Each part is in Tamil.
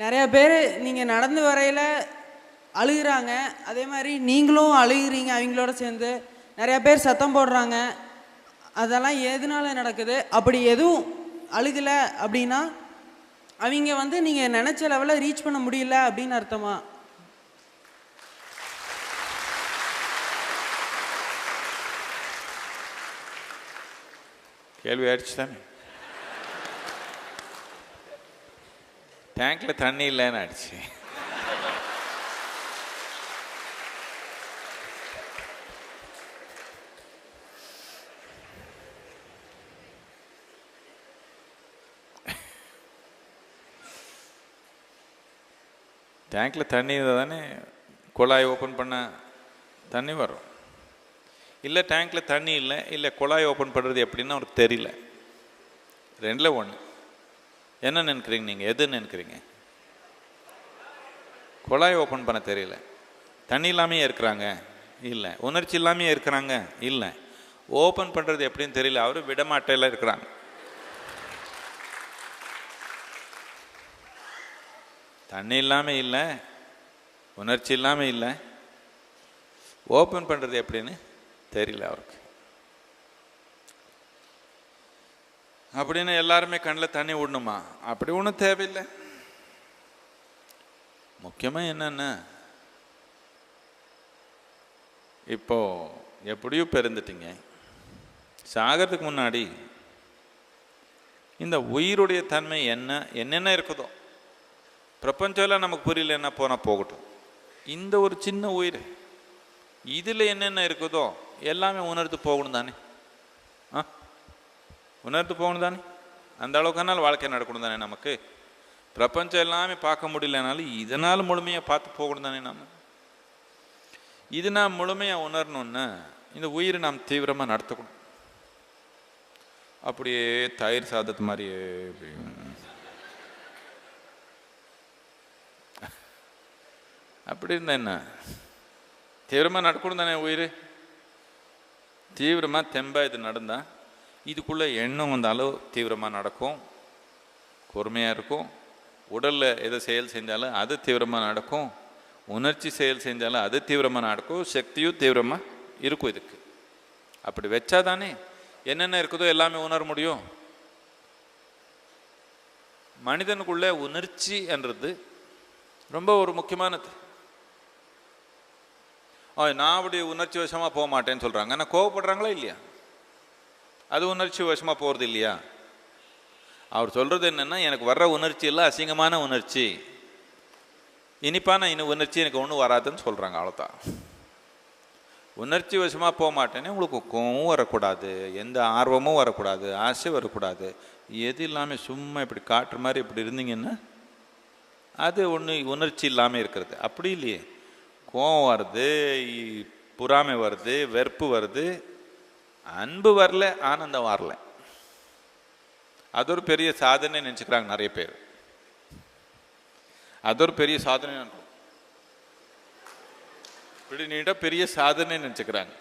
நிறைய பேர் நீங்கள் நடந்து வரையில் அழுகிறாங்க. அதே மாதிரி நீங்களும் அழுகுறீங்க அவங்களோட சேர்ந்து. நிறைய பேர் சத்தம் போடுறாங்க. அதெல்லாம் எதனால நடக்குது? அப்படி எதுவும் அழுகலை அப்படின்னா அவங்க வந்து நீங்கள் நினச்ச லெவலில் ரீச் பண்ண முடியல அப்படின்னு அர்த்தமா? கேள்வி ஆயிடுச்சு தானே டேங்க்ல தண்ணி இல்லைன்னு ஆயிடுச்சு. டேங்க்ல தண்ணி இருந்தால் தானே குழாய் ஓப்பன் பண்ண தண்ணி வரும். இல்லை டேங்க்ல தண்ணி இல்லை இல்லை குழாய் ஓப்பன் பண்ணுறது எப்படின்னு அவருக்கு தெரியல. ரெண்டில் ஒன்று என்ன நினைக்கிறீங்க நீங்கள் எது நினைக்கிறீங்க? குழாய் ஓப்பன் பண்ண தெரியல. தண்ணி இல்லாமையே இருக்கிறாங்க. இல்லை. உணர்ச்சி இல்லாமையே இருக்கிறாங்க. இல்லை. ஓப்பன் பண்ணுறது எப்படின்னு தெரியல. அவர் விடமாட்டையில் இருக்கிறாங்க. தண்ணி இல்லாமல் இல்லை. உணர்ச்சி இல்லாமல் இல்லை. ஓப்பன் பண்ணுறது எப்படின்னு தெரியல அவருக்கு. அப்படின்னு எல்லாருமே கண்ணில் தண்ணி விடணுமா அப்படி ஒன்றும் தேவையில்லை. முக்கியமாக என்னென்ன இப்போ எப்படியோ பிறந்துட்டீங்க. சாகிறதுக்கு முன்னாடி இந்த உயிருடைய தன்மை என்ன என்னென்ன இருக்குதோ பிரபஞ்சம்லாம் நமக்கு புரியல என்ன போனால் போகட்டும். இந்த ஒரு சின்ன உயிர் இதில் என்னென்ன இருக்குதோ எல்லாமே உணர்ந்து போகணும் தானே? ஆ? உணர்ந்து போகணும் தானே? அந்த அளவுக்குனால வாழ்க்கை நடக்கணும் தானே நமக்கு? பிரபஞ்சம் எல்லாமே பார்க்க முடியலனாலும் இதனால் முழுமையாக பார்த்து போகணும் தானே நம்ம இது நாம் முழுமையாக உணரணுன்னா இந்த உயிரை நாம் தீவிரமாக நடத்தக்கணும். அப்படியே தயிர் சாதத்து மாதிரியே அப்படி இருந்தா என்ன? தீவிரமாக நடக்கணும் தானே உயிர்? தீவிரமாக தெம்பா இது நடந்தால் இதுக்குள்ளே எண்ணம் வந்தாலும் தீவிரமாக நடக்கும். பொறுமையாக இருக்கும். உடலில் எதை செயல் செஞ்சாலும் அது தீவிரமாக நடக்கும். உணர்ச்சி செயல் செஞ்சாலும் அது தீவிரமாக நடக்கும். சக்தியும் தீவிரமாக இருக்கும் இதுக்கு. அப்படி வச்சா தானே என்னென்ன இருக்குதோ எல்லாமே உணர முடியும். மனிதனுக்குள்ள உணர்ச்சி என்றது ரொம்ப ஒரு முக்கியமானது. நான் அப்படி உணர்ச்சி வசமாக போக மாட்டேன்னு சொல்கிறாங்க ஆனால் கோவப்படுறாங்களா இல்லையா? அது உணர்ச்சி வசமாக போகிறது இல்லையா அவர் சொல்கிறது என்னென்னா எனக்கு வர்ற உணர்ச்சி இல்லை அசிங்கமான உணர்ச்சி. இனிப்பான இன்னும் உணர்ச்சி எனக்கு ஒன்றும் வராதுன்னு சொல்கிறாங்க அவ்வளோதான் உணர்ச்சி வசமாக போக மாட்டேன்னு உங்களுக்கு கோவம் வரக்கூடாது எந்த ஆர்வமும் வரக்கூடாது ஆசை வரக்கூடாது. எது இல்லாமல் சும்மா இப்படி காட்டுற மாதிரி இப்படி இருந்தீங்கன்னா அது ஒன்று உணர்ச்சி இல்லாமல் இருக்கிறது. அப்படி இல்லையே. கோவம் வருது பொறாமை வருது வெறுப்பு வருது. அன்பு வரல ஆனந்தம் வரல. அது ஒரு பெரிய சாதனை நினச்சிக்கிறாங்க நிறைய பேர். அது ஒரு பெரிய சாதனை இப்படி நீட்டா பெரிய சாதனை நினச்சிக்கிறாங்க.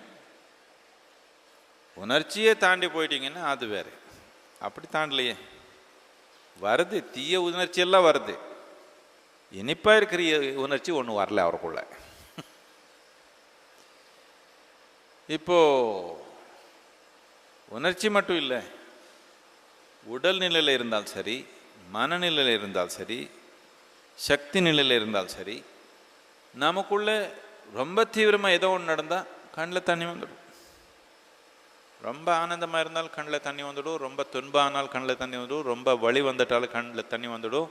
உணர்ச்சியே தாண்டி போயிட்டீங்கன்னா அது வேற. அப்படி தாண்டலையே. வருது தீய உணர்ச்சி எல்லாம் வருது. இனிப்பா இருக்கிற உணர்ச்சி ஒன்றும் வரல அவருக்குள்ள. இப்போ உணர்ச்சி மட்டும் இல்லை. உடல் நிலையில் இருந்தால் சரி மனநிலையில் இருந்தால் சரி சக்தி நிலையில் இருந்தால் சரி நமக்குள்ள ரொம்ப தீவிரமாக ஏதோ ஒன்று நடந்தால் கண்ணில் தண்ணி வந்துடும். ரொம்ப ஆனந்தமாக இருந்தால் கண்ணில் தண்ணி வந்துடும் ரொம்ப துன்பம் ஆனால் கண்ணில் தண்ணி வந்துடும் ரொம்ப வலி வந்துட்டாலும் கண்ணில் தண்ணி வந்துடும்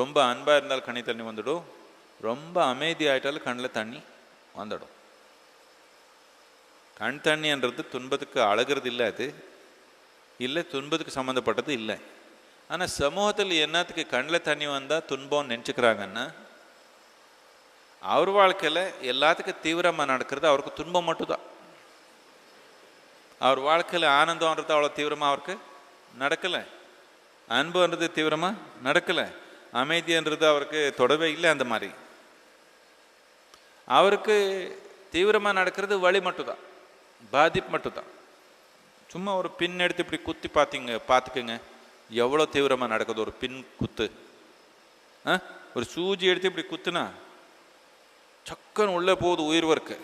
ரொம்ப அன்பாக இருந்தால் கண்ணி தண்ணி வந்துடும் ரொம்ப அமைதி ஆயிட்டாலும் கண்ணில் தண்ணி வந்துடும். கண் தண்ணின்றது துன்பத்துக்கு அழகிறது இல்லை அது. இல்லை துன்பத்துக்கு சம்மந்தப்பட்டது இல்லை. ஆனால் சமூகத்தில் என்னத்துக்கு கண்ணில் தண்ணி வந்தால் துன்பம் நினச்சிக்கிறாங்கன்னா அவர் வாழ்க்கையில் எல்லாத்துக்கும் தீவிரமாக நடக்கிறது அவருக்கு துன்பம் மட்டும்தான். அவர் வாழ்க்கையில் ஆனந்தம்ன்றது அவ்வளோ தீவிரமாக அவருக்கு நடக்கலை. அன்புன்றது தீவிரமாக நடக்கலை. அமைதின்றது அவருக்கு தொடவே இல்லை அந்த மாதிரி. அவருக்கு தீவிரமாக நடக்கிறது வழி மட்டும்தான். பாதிப்பு மட்டும்தான். சும்மா ஒரு பின் எடுத்து இப்படி குத்தி பார்த்தீங்க பார்த்துக்குங்க எவ்வளோ தீவிரமாக நடக்குது ஒரு பின் குத்து. ஆ? ஒரு சூஜி எடுத்து இப்படி குத்துனா சக்கன்னு உள்ளே போகுது உயிர் ஒர்க்கு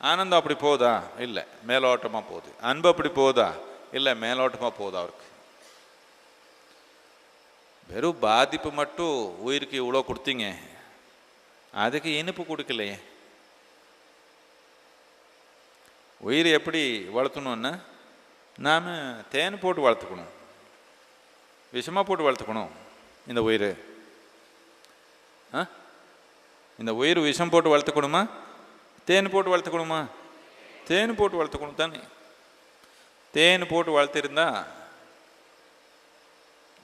ஆனந்தம் அப்படி போகுதா இல்லை. மேலோட்டமாக போகுது. அன்பு அப்படி போகுதா இல்லை மேலோட்டமாக போகுதா அவருக்கு? வெறும் பாதிப்பு மட்டும் உயிருக்கு இவ்வளோ கொடுத்தீங்க. அதுக்கு இனிப்பு கொடுக்கலையே. உயிர் எப்படி வளர்த்தணும்னா நாம் தேன் போட்டு வளர்த்துக்கணும். விஷமாக போட்டு வளர்த்துக்கணும் இந்த உயிர். ஆ? இந்த உயிர் விஷம் போட்டு வளர்த்துக்கணுமா? தேன் போட்டு வளர்த்துக்கணுமா? தேன் போட்டு வளர்த்துக்கணும் தானே. தேன் போட்டு வளர்த்துருந்தா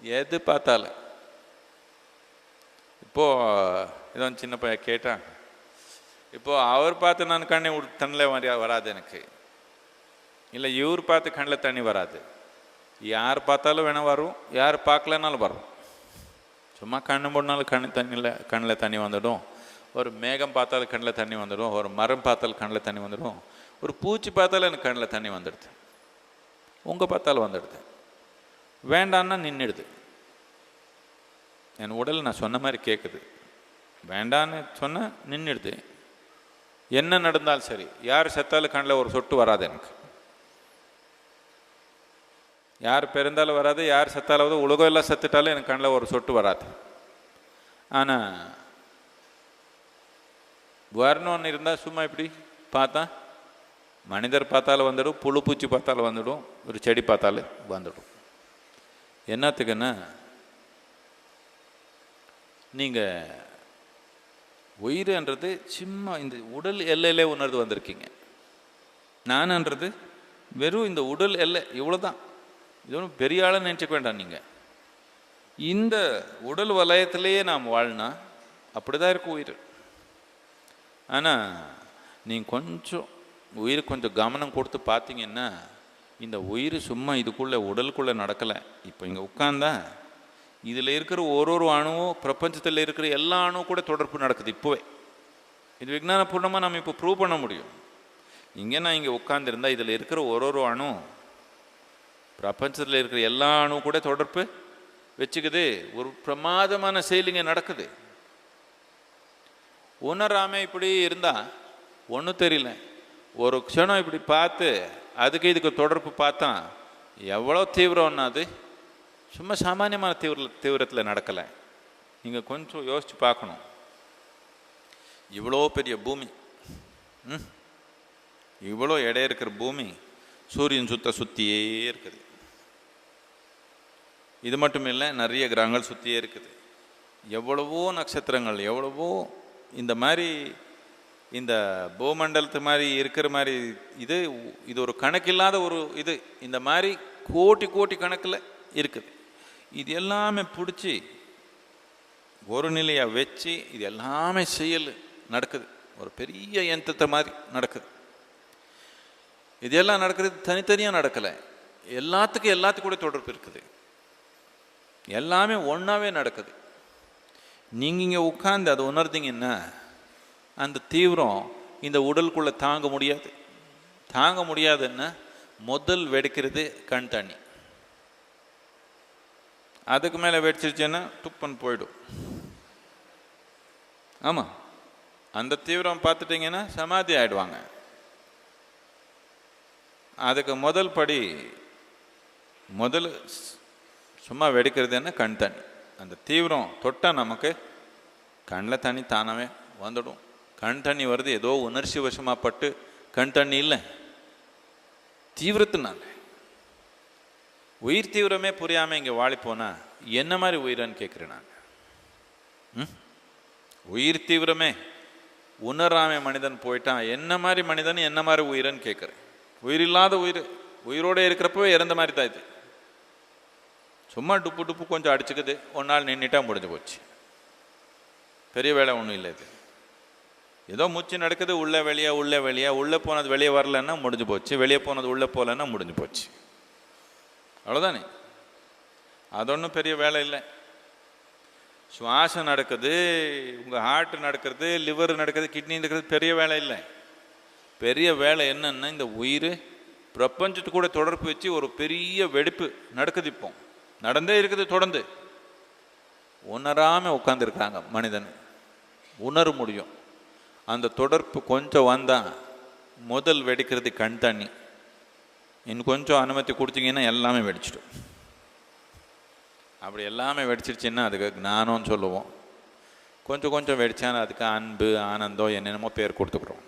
எது பார்த்தாலும். இப்போது ஏதோ சின்ன பையன் கேட்டான் இப்போது அவர் பார்த்து நான் கண்ணை தண்ணில் வர வராது எனக்கு. இல்லை இவர் பார்த்து கண்ணில் தண்ணி வராது. யார் பார்த்தாலும் வேணால் வரும் யார் பார்க்கலனாலும் வரும். சும்மா கண்ணு மூடினாலும் கண்ணு தண்ணியில் கண்ணில் தண்ணி வந்துடும். ஒரு மேகம் பார்த்தாலும் கண்ணில் தண்ணி வந்துடும். ஒரு மரம் பார்த்தாலும் கண்ணில் தண்ணி வந்துடும். ஒரு பூச்சி பார்த்தாலும் எனக்கு கண்ணில் தண்ணி வந்துடுது. உங்கள் பார்த்தாலும் வந்துடுது. வேண்டான்னா நின்றுடுது என் உடல் நான் சொன்ன மாதிரி கேட்குது வேண்டான்னு சொன்னால் நின்றுடுது என்ன நடந்தாலும் சரி? யார் செத்தாலும் கண்ணில் ஒரு சொட்டு வராது எனக்கு. யார் பிறந்தாலும் வராது யார் செத்தாலாவது உலகம் எல்லாம் செத்துட்டாலும் எனக்கு கண்ணில் ஒரு சொட்டு வராது. ஆனால் வரணும்னு இருந்தால் சும்மா இப்படி பார்த்தா மனிதர் பார்த்தாலும் வந்துடும் புழு பூச்சி பார்த்தாலும் வந்துடும் ஒரு செடி பார்த்தாலும் வந்துடும். என்னத்துக்குன்னா நீங்கள் உயிர்ன்றது சும்மா இந்த உடல் எல்லையிலே உணர்ந்து வந்திருக்கீங்க. நான்ன்றது வெறும் இந்த உடல் எல்லை இவ்வளோதான் இது ஒன்றும் பெரிய ஆளுன்னு நினச்சிக்க வேண்டாம் நீங்கள் இந்த உடல் வலயத்திலேயே நாம் வாழ்னா அப்படி தான் இருக்கும் உயிர். ஆனால் நீங்கள் கொஞ்சம் உயிர் கொஞ்சம் கவனம் கொடுத்து பார்த்தீங்கன்னா இந்த உயிர் சும்மா இதுக்குள்ளே உடலுக்குள்ளே நடக்கலை. இப்போ இங்கே உட்காந்தா இதில் இருக்கிற ஒரு ஒரு அணுவும் பிரபஞ்சத்தில் இருக்கிற எல்லா அணுவும் கூட தொடர்பு நடக்குது இப்போவே. இது விஞ்ஞானபூர்ணமாக நம்ம இப்போ ப்ரூவ் பண்ண முடியும். இங்கே நான் இங்கே உட்காந்துருந்தா இதில் இருக்கிற ஒரு ஒரு அணு பிரபஞ்சத்தில் இருக்கிற எல்லா அணு கூட தொடர்பு வச்சுக்குது. ஒரு பிரமாதமான செயலிங்க நடக்குது. உணராம இப்படி இருந்தால் ஒன்றும் தெரியல. ஒரு க்ஷணம் இப்படி பார்த்து அதுக்கு இதுக்கு தொடர்பு பார்த்தா எவ்வளோ தீவிரம்னா அது? சும்மா சாமானியமான தீவிர தீவிரத்தில் நடக்கலை. நீங்கள் கொஞ்சம் யோசித்து பார்க்கணும். இவ்வளோ பெரிய பூமி. ம்? இவ்வளோ எடை இருக்கிற பூமி சூரியன் சுத்த சுற்றியே இருக்குது. இது மட்டும் இல்லை நிறைய கிரகங்கள் சுற்றியே இருக்குது. எவ்வளவோ நட்சத்திரங்கள் எவ்வளவோ இந்த மாதிரி இந்த பூமண்டலத்து மாதிரி இருக்கிற மாதிரி இது இது ஒரு கணக்கில்லாத ஒரு இது. இந்த மாதிரி கோட்டி கோட்டி கணக்கில் இருக்குது. இது எல்லாமே பிடிச்சி ஒரு நிலையாக வச்சு இது எல்லாமே செயல் நடக்குது. ஒரு பெரிய யந்திரத்தை மாதிரி நடக்குது. இதெல்லாம் நடக்கிறது தனித்தனியாக நடக்கலை. எல்லாத்துக்கும் எல்லாத்துக்கும் கூட தொடர்பு இருக்குது. எல்லாமே ஒன்றாவே நடக்குது. நீங்கள் இங்கே உட்காந்து அதை உணர்ந்தீங்கன்னா அந்த தீவிரம் இந்த உடலுக்குள்ளே தாங்க முடியாது. தாங்க முடியாதுன்னா முதல் வெடிக்கிறது கண் தண்ணி. அதுக்கு மேலே வெடிச்சிருச்சுன்னா துப்பன் போயிடும். ஆமாம் அந்த தீவிரம் பார்த்துட்டிங்கன்னா சமாதி ஆயிடுவாங்க. அதுக்கு முதல் படி முதல் சும்மா வெடிக்கிறது என்ன? கண் தண்ணி. அந்த தீவிரம் தொட்டால் நமக்கு கண்ணில் தண்ணி தானவே வந்துடும். கண் தண்ணி வருது ஏதோ உணர்ச்சி வசமாக பட்டு கண் தண்ணி இல்லை. தீவிரத்தினால. உயிர் தீவிரமே புரியாமல் இங்கே வாழி போனால் என்ன மாதிரி உயிரன்னு கேட்குறேன் நான். உயிர் தீவிரமே. உணராமே மனிதன் போயிட்டான். என்ன மாதிரி மனிதன் என்ன மாதிரி உயிரன்னு கேட்குறேன் உயிர் இல்லாத உயிர் உயிரோட இருக்கிறப்பவே இறந்த மாதிரி தான் இது. சும்மா டுப்பு டுப்பு கொஞ்சம் அடிச்சுக்குது. ஒரு நாள் நின்றுட்டா முடிஞ்சு போச்சு. பெரிய வேலை ஒன்றும் இல்லை இது. ஏதோ மூச்சு நடக்குது உள்ளே வெளியே உள்ளே வெளியே உள்ளே போனது வெளியே வரலன்னா முடிஞ்சு போச்சு. வெளியே போனது உள்ளே போகலன்னா முடிஞ்சு போச்சு. அவ்வளோதானே அது ஒன்றும் பெரிய வேலை இல்லை. சுவாசம் நடக்குது உங்கள் ஹார்ட் நடக்கிறது லிவர் நடக்குது கிட்னி நடக்கிறது பெரிய வேலை இல்லை. பெரிய வேலை என்னென்னா இந்த உயிர் பிரபஞ்சத்து கூட தொடர்பு வச்சு ஒரு பெரிய வெடிப்பு நடக்குது இப்போ. நடந்தே இருக்குது தொடர்ந்து. உணராமல் உட்காந்துருக்காங்க மனிதன். உணர முடியும். அந்த தொடர்பு கொஞ்சம் வந்தால் முதல் வெடிக்கிறது கண் தண்ணி. இன்னும் கொஞ்சம் அனுமதி கொடுத்தீங்கன்னா எல்லாமே வெடிச்சிடும். அப்படி எல்லாமே வெடிச்சிருச்சின்னா அதுக்கு ஞானம்னு சொல்லுவோம். கொஞ்சம் கொஞ்சம் வெடிச்சாலும் அதுக்கு அன்பு ஆனந்தம் என்னென்னமோ பேர் கொடுத்துக்குறோம்.